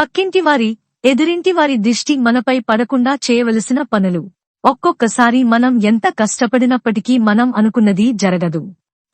పక్కింటి వారి ఎదురింటి వారి దిష్టి మనపై పడకుండా చేయవలసిన పనులు. ఒక్కొక్కసారి మనం ఎంత కష్టపడినప్పటికీ మనం అనుకున్నది జరగదు.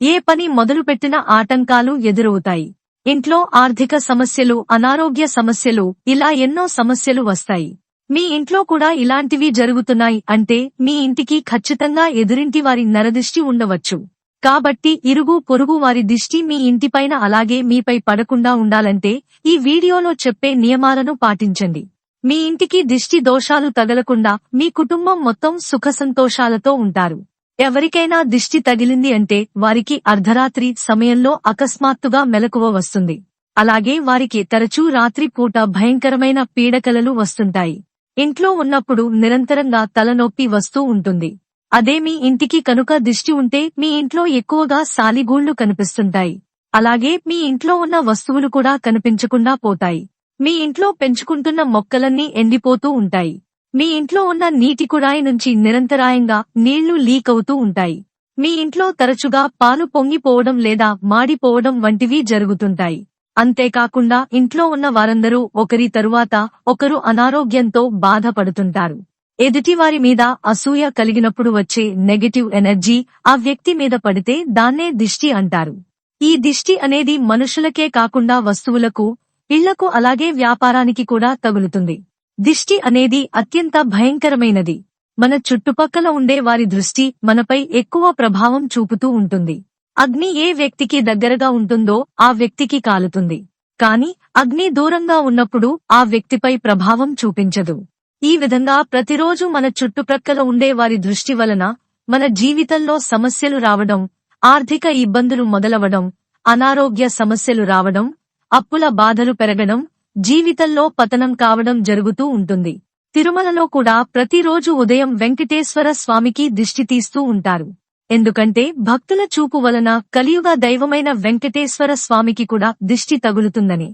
ఏ పని మొదలుపెట్టిన ఆటంకాలు ఎదురవుతాయి. ఇంట్లో ఆర్థిక సమస్యలు అనారోగ్య సమస్యలు ఇలా ఎన్నో సమస్యలు వస్తాయి. మీ ఇంట్లో కూడా ఇలాంటివి జరుగుతున్నాయి అంటే మీ ఇంటికి ఖచ్చితంగా ఎదురింటి వారి నరదిష్టి ఉండవచ్చు. కాబట్టి ఇరుగు పొరుగు వారి దిష్టి మీ ఇంటిపైన అలాగే మీపై పడకుండా ఉండాలంటే ఈ వీడియోలో చెప్పే నియమాలను పాటించండి. మీ ఇంటికి దిష్టి దోషాలు తగలకుండా మీ కుటుంబం మొత్తం సుఖసంతోషాలతో ఉంటారు. ఎవరికైనా దిష్టి తగిలింది అంటే వారికి అర్ధరాత్రి సమయంలో అకస్మాత్తుగా మెలకువ వస్తుంది. అలాగే వారికి తరచూ రాత్రి పూట భయంకరమైన పీడకలలు వస్తుంటాయి. ఇంట్లో ఉన్నప్పుడు నిరంతరంగా తలనొప్పి వస్తూ ఉంటుంది. అదే మీ ఇంటికి కనుక దిష్టి ఉంటే మీ ఇంట్లో ఎక్కువగా సాలిగూళ్ళు కనిపిస్తుంటాయి. అలాగే మీ ఇంట్లో ఉన్న వస్తువులు కూడా కనిపించకుండా పోతాయి. మీ ఇంట్లో పెంచుకుంటున్న మొక్కలన్నీ ఎండిపోతూ ఉంటాయి. మీ ఇంట్లో ఉన్న నీటి కుడాయి నుంచి నిరంతరాయంగా నీళ్ళు లీక్ అవుతూ ఉంటాయి. మీ ఇంట్లో తరచుగా పాలు పొంగిపోవడం లేదా మాడిపోవడం వంటివి జరుగుతుంటాయి. అంతేకాకుండా ఇంట్లో ఉన్న వారందరూ ఒకరి తరువాత ఒకరు అనారోగ్యంతో బాధపడుతుంటారు. ఎదుటివారి మీద అసూయ కలిగినప్పుడు వచ్చే నెగటివ్ ఎనర్జీ ఆ వ్యక్తి మీద పడితే దాన్నే దిష్టి అంటారు. ఈ దిష్టి అనేది మనుషులకే కాకుండా వస్తువులకు ఇళ్ళకు అలాగే వ్యాపారానికి కూడా తగులుతుంది. దిష్టి అనేది అత్యంత భయంకరమైనది. మన చుట్టుపక్కల ఉండే వారి దృష్టి మనపై ఎక్కువ ప్రభావం చూపుతూ ఉంటుంది. అగ్ని ఏ వ్యక్తికి దగ్గరగా ఉంటుందో ఆ వ్యక్తికి కాలుతుంది. కాని అగ్ని దూరంగా ఉన్నప్పుడు ఆ వ్యక్తిపై ప్రభావం చూపించదు. ఈ విధంగా ప్రతిరోజు మన చుట్టుప్రక్కల ఉండే వారి దృష్టి వలన మన జీవితంలో సమస్యలు రావడం ఆర్థిక ఇబ్బందులు మొదలవడం అనారోగ్య సమస్యలు రావడం అప్పుల బాధలు పెరగడం జీవితంలో పతనం కావడం జరుగుతూ ఉంటుంది. తిరుమలలో కూడా ప్రతిరోజు ఉదయం వెంకటేశ్వర స్వామికి దిష్టి తీస్తూ ఉంటారు. ఎందుకంటే భక్తుల చూపు వలన కలియుగ దైవమైన వెంకటేశ్వర స్వామికి కూడా దిష్టి తగులుతుందని.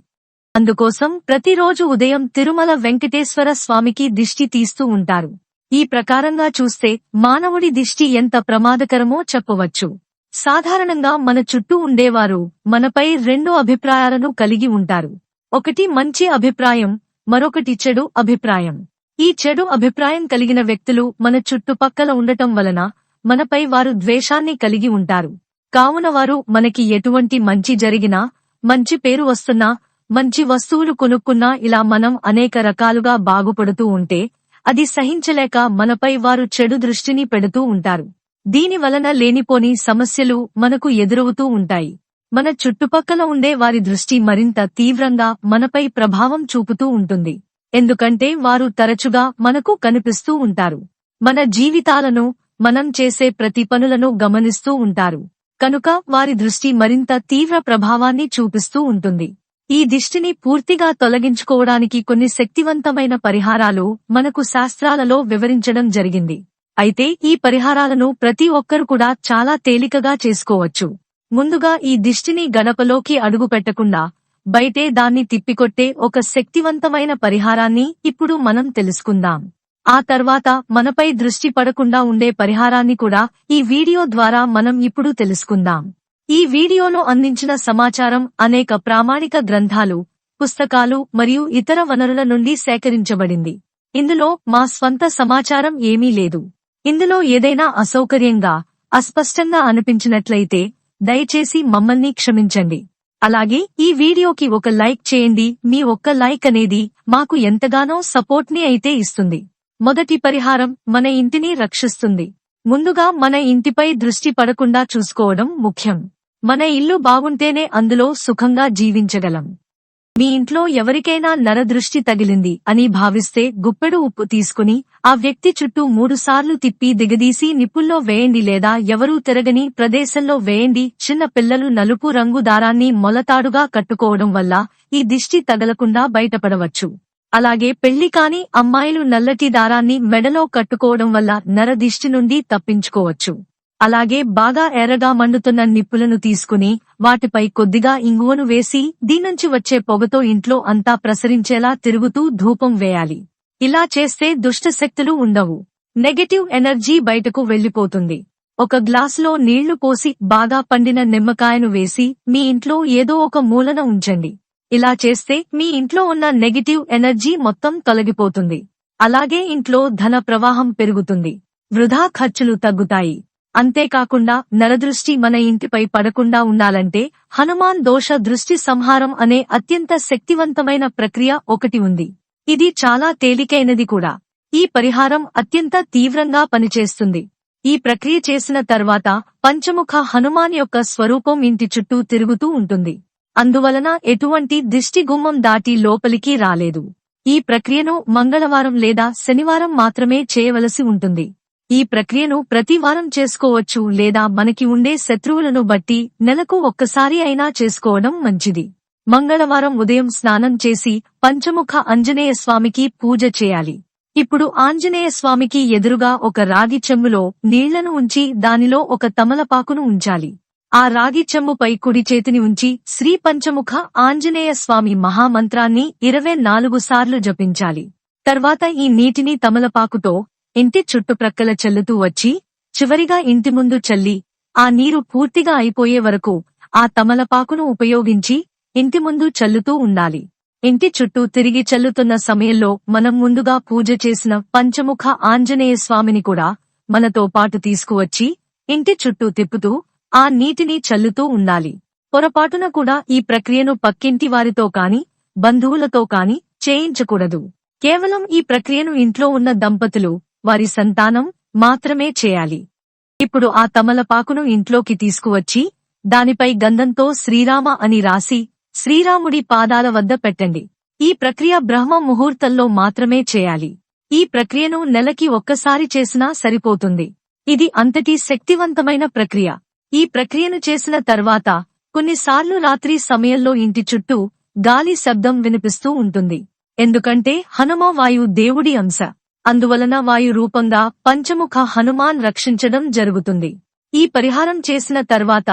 అందుకోసం ప్రతిరోజు ఉదయం తిరుమల వెంకటేశ్వర స్వామికి దిష్టి తీస్తూ ఉంటారు. ఈ ప్రకారంగా చూస్తే మానవుడి దిష్టి ఎంత ప్రమాదకరమో చెప్పవచ్చు. సాధారణంగా మన చుట్టూ ఉండేవారు మనపై రెండు అభిప్రాయాలను కలిగి ఉంటారు. ఒకటి మంచి అభిప్రాయం మరొకటి చెడు అభిప్రాయం. ఈ చెడు అభిప్రాయం కలిగిన వ్యక్తులు మన చుట్టుపక్కల ఉండటం వలన మనపై వారు ద్వేషాన్ని కలిగి ఉంటారు. కావున వారు మనకి ఎటువంటి మంచి జరిగినా మంచి పేరు వస్తున్నా మంచి వస్తువులు కొనుక్కున్నా ఇలా మనం అనేక రకాలుగా బాగుపడుతూ ఉంటే అది సహించలేక మనపై వారు చెడు దృష్టిని పెడుతూ ఉంటారు. దీని వలన లేనిపోని సమస్యలు మనకు ఎదురవుతూ ఉంటాయి. మన చుట్టుపక్కల ఉండే వారి దృష్టి మరింత తీవ్రంగా మనపై ప్రభావం చూపుతూ ఉంటుంది. ఎందుకంటే వారు తరచుగా మనకు కనిపిస్తూ ఉంటారు. మన జీవితాలను మనం చేసే ప్రతి పనులను గమనిస్తూ ఉంటారు. కనుక వారి దృష్టి మరింత తీవ్ర ప్రభావాన్ని చూపిస్తూ ఉంటుంది. ఈ దిష్టిని పూర్తిగా తొలగించుకోవడానికి కొన్ని శక్తివంతమైన పరిహారాలు మనకు శాస్త్రాలలో వివరించడం జరిగింది. అయితే ఈ పరిహారాలను ప్రతి ఒక్కరు కూడా చాలా తేలికగా చేసుకోవచ్చు. ముందుగా ఈ దిష్టిని గణపలోకి అడుగుపెట్టకుండా బయటే దాన్ని తిప్పికొట్టే ఒక శక్తివంతమైన పరిహారాన్ని ఇప్పుడు మనం తెలుసుకుందాం. ఆ తర్వాత మనపై దృష్టి పడకుండా ఉండే పరిహారాన్ని కూడా ఈ వీడియో ద్వారా మనం ఇప్పుడు తెలుసుకుందాం. ఈ వీడియోలో అందించిన సమాచారం అనేక ప్రామాణిక గ్రంథాలు పుస్తకాలు మరియు ఇతర వనరుల నుండి సేకరించబడింది. ఇందులో మా స్వంత సమాచారం ఏమీ లేదు. ఇందులో ఏదైనా అసౌకర్యంగా అస్పష్టంగా అనిపించినట్లయితే దయచేసి మమ్మల్ని క్షమించండి. అలాగే ఈ వీడియోకి ఒక లైక్ చేయండి. మీ ఒక్క లైక్ అనేది మాకు ఎంతగానో సపోర్ట్ని అయితే ఇస్తుంది. మొదటి పరిహారం మన ఇంటిని రక్షిస్తుంది. ముందుగా మన ఇంటిపై దృష్టి పడకుండా చూసుకోవడం ముఖ్యం. మన ఇల్లు బాగుంటేనే అందులో సుఖంగా జీవించగలం. మీ ఇంట్లో ఎవరికైనా నరదృష్టి తగిలింది అని భావిస్తే గుప్పెడు ఉప్పు తీసుకుని ఆ వ్యక్తి చుట్టూ మూడుసార్లు తిప్పి దిగదీసి నిప్పుల్లో వేయండి లేదా ఎవరూ తిరగని ప్రదేశంలో వేయండి చిన్న పిల్లలు నలుపు రంగు దారాన్ని మొలతాడుగా కట్టుకోవడం వల్ల ఈ దిష్టి తగలకుండా బయటపడవచ్చు. అలాగే పెళ్ళి కాని అమ్మాయిలు నల్లటి దారాన్ని మెడలో కట్టుకోవడం వల్ల నరదిష్టి నుండి తప్పించుకోవచ్చు. అలాగే బాగా ఎర్రగా మండుతున్న నిప్పులను తీసుకుని వాటిపై కొద్దిగా ఇంగువను వేసి దీనుంచి వచ్చే పొగతో ఇంట్లో అంతా ప్రసరించేలా తిరుగుతూ ధూపం వేయాలి. ఇలా చేస్తే దుష్ట శక్తులు ఉండవు. నెగటివ్ ఎనర్జీ బయటకు వెళ్ళిపోతుంది ఒక గ్లాసులో నీళ్ళు పోసి బాగా పండిన నిమ్మకాయను వేసి మీ ఇంట్లో ఏదో ఒక మూలన ఉంచండి. ఇలా చేస్తే మీ ఇంట్లో ఉన్న నెగిటివ్ ఎనర్జీ మొత్తం తొలగిపోతుంది. అలాగే ఇంట్లో ధన ప్రవాహం పెరుగుతుంది. వృధా ఖర్చులు తగ్గుతాయి. అంతేకాకుండా నరదృష్టి మన ఇంటిపై పడకుండా ఉండాలంటే హనుమాన్ దోష దృష్టి సంహారం అనే అత్యంత శక్తివంతమైన ప్రక్రియ ఒకటి ఉంది. ఇది చాలా తేలికైనది కూడా. ఈ పరిహారం అత్యంత తీవ్రంగా పనిచేస్తుంది. ఈ ప్రక్రియ చేసిన తర్వాత పంచముఖ హనుమాన్ యొక్క స్వరూపం ఇంటి చుట్టూ తిరుగుతూ ఉంటుంది. అందువలన ఎటువంటి దిష్టి గుమ్మం దాటి లోపలికి రాలేదు. ఈ ప్రక్రియను మంగళవారం లేదా శనివారం మాత్రమే చేయవలసి ఉంటుంది. ఈ ప్రక్రియను ప్రతి వారం చేసుకోవచ్చు లేదా మనకి ఉండే శత్రువులను బట్టి నెలకు ఒక్కసారి అయినా చేసుకోవడం మంచిది. మంగళవారం ఉదయం స్నానం చేసి పంచముఖ ఆంజనేయ స్వామికి పూజ చేయాలి. ఇప్పుడు ఆంజనేయ స్వామికి ఎదురుగా ఒక రాగి చెంబులో నీళ్ళను ఉంచి దానిలో ఒక తమలపాకును ఉంచాలి. ఆ రాగి చెంబుపై కుడి చేతిని ఉంచి శ్రీ పంచముఖ ఆంజనేయ స్వామి మహామంత్రాన్ని ఇరవై నాలుగు సార్లు జపించాలి. తర్వాత ఈ నీటిని తమలపాకుతో ఇంటి చుట్టుప్రక్కల చల్లుతూ వచ్చి చివరిగా ఇంటి ముందు చల్లి ఆ నీరు పూర్తిగా అయిపోయే వరకు ఆ తమలపాకును ఉపయోగించి ఇంటి ముందు చల్లుతూ ఉండాలి. ఇంటి చుట్టూ తిరిగి చల్లుతున్న సమయంలో మనం ముందుగా పూజ చేసిన పంచముఖ ఆంజనేయ స్వామిని కూడా మనతో పాటు తీసుకువచ్చి ఇంటి చుట్టూ తిప్పుతూ ఆ నీటిని చల్లుతూ ఉండాలి. పొరపాటున కూడా ఈ ప్రక్రియను పక్కింటి వారితో కాని బంధువులతో కాని చేయించకూడదు. కేవలం ఈ ప్రక్రియను ఇంట్లో ఉన్న దంపతులు వారి సంతానం మాత్రమే చేయాలి. ఇప్పుడు ఆ తమలపాకును ఇంట్లోకి తీసుకువచ్చి దానిపై గంధంతో శ్రీరామ అని రాసి శ్రీరాముడి పాదాల వద్ద పెట్టండి. ఈ ప్రక్రియ బ్రహ్మ ముహూర్తంలో మాత్రమే చేయాలి. ఈ ప్రక్రియను నెలకి ఒక్కసారి చేసినా సరిపోతుంది. ఇది అంతటి శక్తివంతమైన ప్రక్రియ. ఈ ప్రక్రియను చేసిన తర్వాత కొన్నిసార్లు రాత్రి సమయంలో ఇంటి చుట్టూ గాలి శబ్దం వినిపిస్తూ ఉంటుంది. ఎందుకంటే హనుమ వాయు దేవుడి అంశ. అందువలన వాయు రూపంగా పంచముఖ హనుమాన్ రక్షించడం జరుగుతుంది. ఈ పరిహారం చేసిన తర్వాత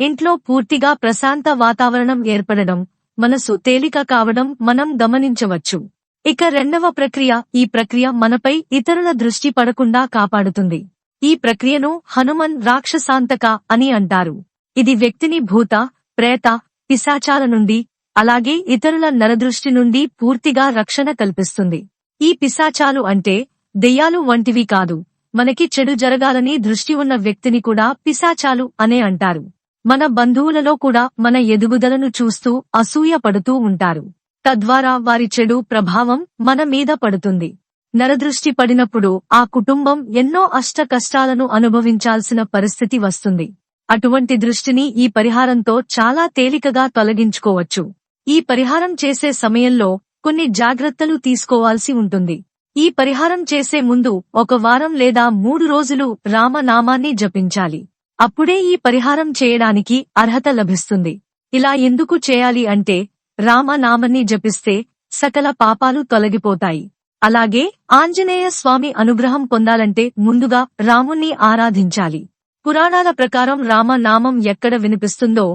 ఇంట్లో పూర్తిగా ప్రశాంత వాతావరణం ఏర్పడడం మనసు తేలిక కావడం మనం గమనించవచ్చు. ఇక రెండవ ప్రక్రియ ఈ ప్రక్రియ మనపై ఇతరుల దృష్టి పడకుండా కాపాడుతుంది. ఈ ప్రక్రియను హనుమన్ రాక్షసాంతక అని అంటారు. ఇది వ్యక్తిని భూత ప్రేత పిశాచాల నుండి అలాగే ఇతరుల నరదృష్టి నుండి పూర్తిగా రక్షణ కల్పిస్తుంది. ఈ పిశాచాలు అంటే దెయ్యాలు వంటివి కాదు. మనకి చెడు జరగాలని దృష్టి ఉన్న వ్యక్తిని కూడా పిశాచాలు అనే అంటారు. మన బంధువులలో కూడా మన ఎదుగుదలను చూస్తూ అసూయ పడుతూ ఉంటారు. తద్వారా వారి చెడు ప్రభావం మన మీద పడుతుంది. నరదృష్టి పడినప్పుడు ఆ కుటుంబం ఎన్నో అష్ట కష్టాలను అనుభవించాల్సిన పరిస్థితి వస్తుంది. అటువంటి దృష్టిని ఈ పరిహారంతో చాలా తేలికగా తొలగించుకోవచ్చు. ఈ పరిహారం చేసే సమయంలో కొన్ని జాగ్రత్తలు తీసుకోవాల్సి ఉంటుంది. ఈ పరిహారం చేసే ముందు ఒక వారం లేదా మూడు రోజులు రామనామాన్ని జపించాలి. అప్పుడే ఈ పరిహారం చేయడానికి అర్హత లభిస్తుంది. ఇలా ఎందుకు చేయాలి అంటే రామనామాన్ని జపిస్తే సకల పాపాలు తొలగిపోతాయి. అలాగే ఆంజనేయ స్వామి అనుగ్రహం పొందాలంటే ముందుగా రాముణ్ణి ఆరాధించాలి. పురాణాల ప్రకారం రామనామం ఎక్కడ వినిపిస్తుందో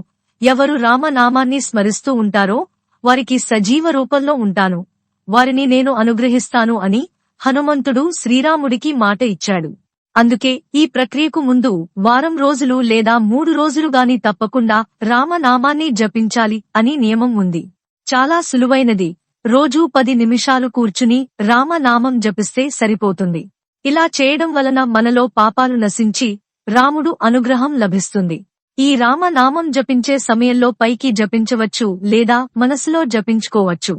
ఎవరు రామనామాన్ని స్మరిస్తూ ఉంటారో వారికి సజీవ రూపంలో ఉంటాను. వారిని నేను అనుగ్రహిస్తాను అని హనుమంతుడు శ్రీరాముడికి మాట ఇచ్చాడు. అందుకే ఈ ప్రక్రియకు ముందు వారం రోజులు లేదా మూడు రోజులు గాని తప్పకుండా రామనామాన్ని జపించాలి అని నియమం ఉంది. చాలా సులువైనది. రోజూ పది నిమిషాలు కూర్చుని రామనామం జపిస్తే సరిపోతుంది. ఇలా చేయడం వలన మనలో పాపాలు నశించి రాముడు అనుగ్రహం లభిస్తుంది. ఈ రామనామం జపించే సమయంలో పైకి జపించవచ్చు లేదా మనసులో జపించుకోవచ్చు.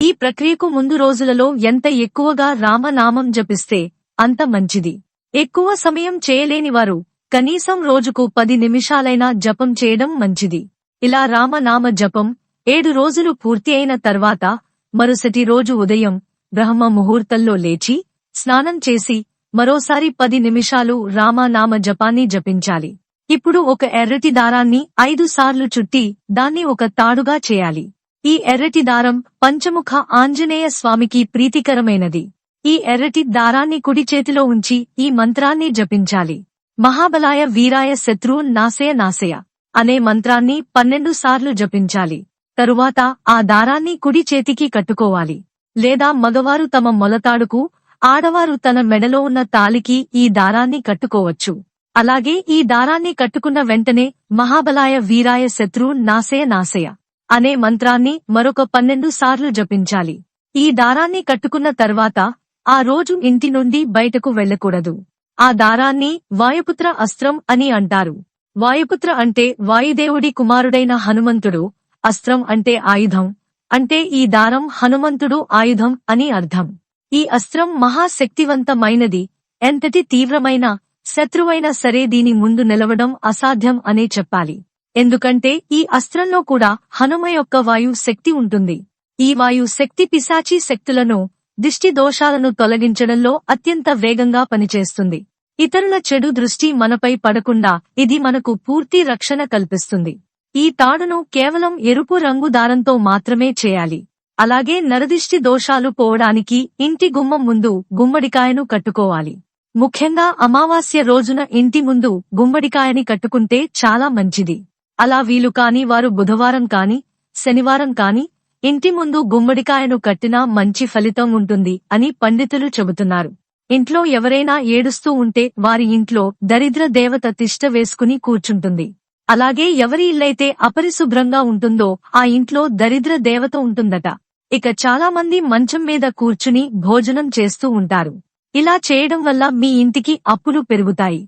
ఈ ప్రక్రియకు ముందు రోజులలో ఎంత ఎక్కువగా రామనామం జపిస్తే అంత మంచిది. ఎక్కువ సమయం చేయలేనివారు కనీసం రోజుకు పది నిమిషాలైనా జపం చేయడం మంచిది. ఇలా రామనామ జపం ఏడు రోజులు పూర్తి అయిన తర్వాత మరుసటి రోజు ఉదయం బ్రహ్మ ముహూర్తంలో లేచి స్నానం చేసి మరోసారి పది నిమిషాలు రామనామ జపాన్ని జపించాలి. ఇప్పుడు ఒక ఎర్రటి దారాన్ని ఐదు సార్లు చుట్టి దాన్ని ఒక తాడుగా చేయాలి. ఈ ఎర్రటి దారం పంచముఖ ఆంజనేయ స్వామికి ప్రీతికరమైనది. ఈ ఎర్రటి దారాన్ని కుడి చేతిలో ఉంచి ఈ మంత్రాన్ని జపించాలి. మహాబలాయ వీరాయ శత్రు నాశయ నాశయ అనే మంత్రాన్ని పన్నెండు సార్లు జపించాలి. తరువాత ఆ దారాన్ని కుడి చేతికి కట్టుకోవాలి. లేదా మగవారు తమ మొలతాడుకు ఆడవారు తన మెడలో ఉన్న తాలికి ఈ దారాన్ని కట్టుకోవచ్చు. అలాగే ఈ దారాన్ని కట్టుకున్న వెంటనే మహాబలాయ వీరాయ శత్రు నాశయ నాశయ అనే మంత్రాన్ని మరొక పన్నెండు సార్లు జపించాలి. ఈ దారాన్ని కట్టుకున్న తర్వాత ఆ రోజు ఇంటి నుండి బయటకు వెళ్ళకూడదు. ఆ దారాన్ని వాయుపుత్ర అస్త్రం అని అంటారు. వాయుపుత్ర అంటే వాయుదేవుడి కుమారుడైన హనుమంతుడు అస్త్రం అంటే ఆయుధం అంటే ఈ దారం హనుమంతుడు ఆయుధం అని అర్థం. ఈ అస్త్రం మహాశక్తివంతమైనది ఎంతటి తీవ్రమైన శత్రువైనా సరే దీని ముందు నిలవడం అసాధ్యం అనే చెప్పాలి. ఎందుకంటే ఈ అస్త్రంలో కూడా హనుమ యొక్క వాయు శక్తి ఉంటుంది. ఈ వాయు శక్తి పిశాచి శక్తులను దిష్టి దోషాలను తొలగించడంలో అత్యంత వేగంగా పనిచేస్తుంది. ఇతరుల చెడు దృష్టి మనపై పడకుండా ఇది మనకు పూర్తి రక్షణ కల్పిస్తుంది. ఈ తాడును కేవలం ఎరుపు రంగు దారంతో మాత్రమే చేయాలి. అలాగే నరదిష్టి దోషాలు పోవడానికి ఇంటి గుమ్మం ముందు గుమ్మడికాయను కట్టుకోవాలి. ముఖ్యంగా అమావాస్య రోజున ఇంటి ముందు గుమ్మడికాయని కట్టుకుంటే చాలా మంచిది. అలా వీలు కాని వారు బుధవారం కాని శనివారం కాని ఇంటి ముందు గుమ్మడికాయను కట్టినా మంచి ఫలితం ఉంటుంది అని పండితులు చెబుతున్నారు. ఇంట్లో ఎవరైనా ఏడుస్తూ ఉంటే వారి ఇంట్లో దరిద్ర దేవత తిష్ట వేసుకుని కూర్చుంటుంది. అలాగే ఎవరి ఇల్లైతే అపరిశుభ్రంగా ఉంటుందో ఆ ఇంట్లో దరిద్ర దేవత ఉంటుందట. ఇక చాలా మంది మంచం మీద కూర్చుని భోజనం చేస్తూ ఉంటారు. ఇలా చేయడం వల్ల మీ ఇంటికి అప్పులు పెరుగుతాయి.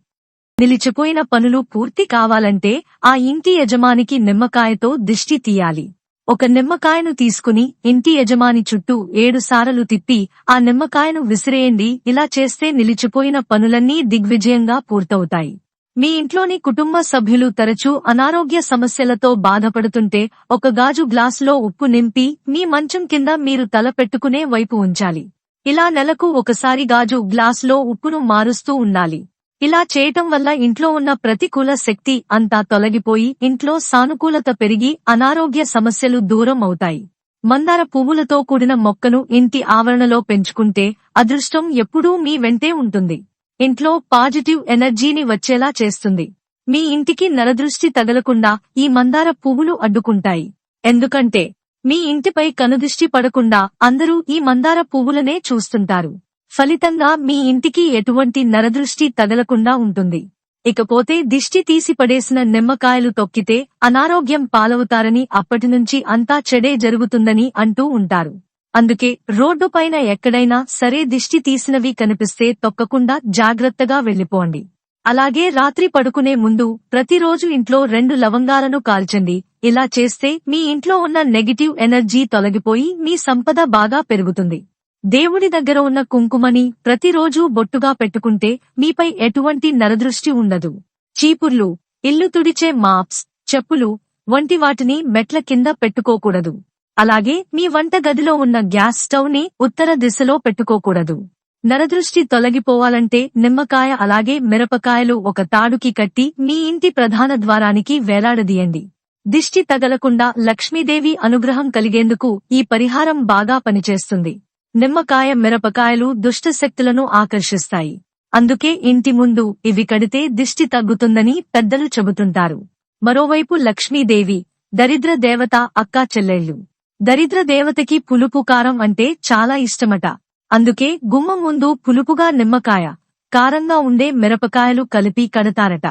నిలిచిపోయిన పనులు పూర్తి కావాలంటే ఆ ఇంటి యజమానికి నిమ్మకాయతో దిష్టి తీయాలి. ఒక నిమ్మకాయను తీసుకుని ఇంటి యజమాని చుట్టూ ఏడు సారలు తిప్పి ఆ నిమ్మకాయను విసిరేయండి ఇలా చేస్తే నిలిచిపోయిన పనులన్నీ దిగ్విజయంగా పూర్తవుతాయి. మీ ఇంట్లోని కుటుంబ సభ్యులు తరచూ అనారోగ్య సమస్యలతో బాధపడుతుంటే ఒక గాజు గ్లాసులో ఉప్పు నింపి మీ మంచం కింద మీరు తల పెట్టుకునే వైపు ఉంచాలి. ఇలా నెలకు ఒకసారి గాజు గ్లాసులో ఉప్పును మారుస్తూ ఉండాలి. ఇలా చేయటం వల్ల ఇంట్లో ఉన్న ప్రతికూల శక్తి అంతా తొలగిపోయి ఇంట్లో సానుకూలత పెరిగి అనారోగ్య సమస్యలు దూరం అవుతాయి. మందార పువ్వులతో కూడిన మొక్కను ఇంటి ఆవరణలో పెంచుకుంటే అదృష్టం ఎప్పుడూ మీ వెంటే ఉంటుంది. ఇంట్లో పాజిటివ్ ఎనర్జీని వచ్చేలా చేస్తుంది. మీ ఇంటికి నరదృష్టి తగలకుండా ఈ మందార పువ్వులు అడ్డుకుంటాయి. ఎందుకంటే మీ ఇంటిపై కనుదిష్టి పడకుండా అందరూ ఈ మందార పువ్వులనే చూస్తుంటారు. ఫలితంగా మీ ఇంటికి ఎటువంటి నరదృష్టి తగలకుండా ఉంటుంది. ఇకపోతే దిష్టి తీసి పడేసిన నిమ్మకాయలు తొక్కితే అనారోగ్యం పాలవుతారని అప్పటినుంచి అంతా చెడే జరుగుతుందని అంటూ ఉంటారు. అందుకే రోడ్డుపైన ఎక్కడైనా సరే దిష్టి తీసినవి కనిపిస్తే తొక్కకుండా జాగ్రత్తగా వెళ్ళిపోండి అలాగే రాత్రి పడుకునే ముందు ప్రతిరోజు ఇంట్లో రెండు లవంగాలను కాల్చండి. ఇలా చేస్తే మీ ఇంట్లో ఉన్న నెగిటివ్ ఎనర్జీ తొలగిపోయి మీ సంపద బాగా పెరుగుతుంది. దేవుడి దగ్గర ఉన్న కుంకుమని ప్రతిరోజూ బొట్టుగా పెట్టుకుంటే మీపై ఎటువంటి నరదృష్టి ఉండదు. చీపుర్లు ఇల్లు తుడిచే మాప్స్ చెప్పులు వంటి వాటిని మెట్ల కింద పెట్టుకోకూడదు. అలాగే మీ వంట గదిలో ఉన్న గ్యాస్ స్టవ్ని ఉత్తర దిశలో పెట్టుకోకూడదు. నరదృష్టి తొలగిపోవాలంటే నిమ్మకాయ అలాగే మిరపకాయలు ఒక తాడుకి కట్టి మీ ఇంటి ప్రధాన ద్వారానికి వేలాడదీయండి. దిష్టి తగలకుండా లక్ష్మీదేవి అనుగ్రహం కలిగేందుకు ఈ పరిహారం బాగా పనిచేస్తుంది. నిమ్మకాయ మిరపకాయలు దుష్టశక్తులను ఆకర్షిస్తాయి. అందుకే ఇంటి ముందు ఇవి కడితే దిష్టి తగ్గుతుందని పెద్దలు చెబుతుంటారు. మరోవైపు లక్ష్మీదేవి దరిద్ర దేవత అక్కా చెల్లెళ్ళు. దరిద్ర దేవతకి పులుపు కారం అంటే చాలా ఇష్టమట. అందుకే గుమ్మం ముందు పులుపుగా నిమ్మకాయ కారంగా ఉండే మిరపకాయలు కలిపి కడతారట.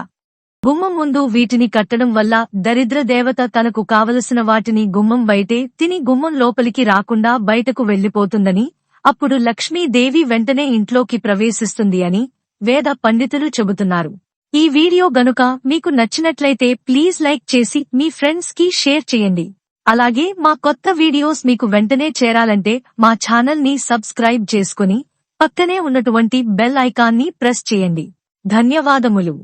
గుమ్మం ముందు వీటిని కట్టడం వల్ల దరిద్ర దేవత తనకు కావలసిన వాటిని గుమ్మం బయటే తిని గుమ్మం లోపలికి రాకుండా బయటకు వెళ్ళిపోతుందని అప్పుడు లక్ష్మీదేవి వెంటనే ఇంట్లోకి ప్రవేశిస్తుంది అని వేద పండితులు చెబుతున్నారు. ఈ వీడియో గనుక మీకు నచ్చినట్లయితే ప్లీజ్ లైక్ చేసి మీ ఫ్రెండ్స్కి షేర్ చేయండి. అలాగే మా కొత్త వీడియోస్ మీకు వెంటనే చేరాలంటే మా ఛానల్ని సబ్స్క్రైబ్ చేసుకుని పక్కనే ఉన్నటువంటి బెల్ ఐకాన్ని ప్రెస్ చేయండి. ధన్యవాదములు.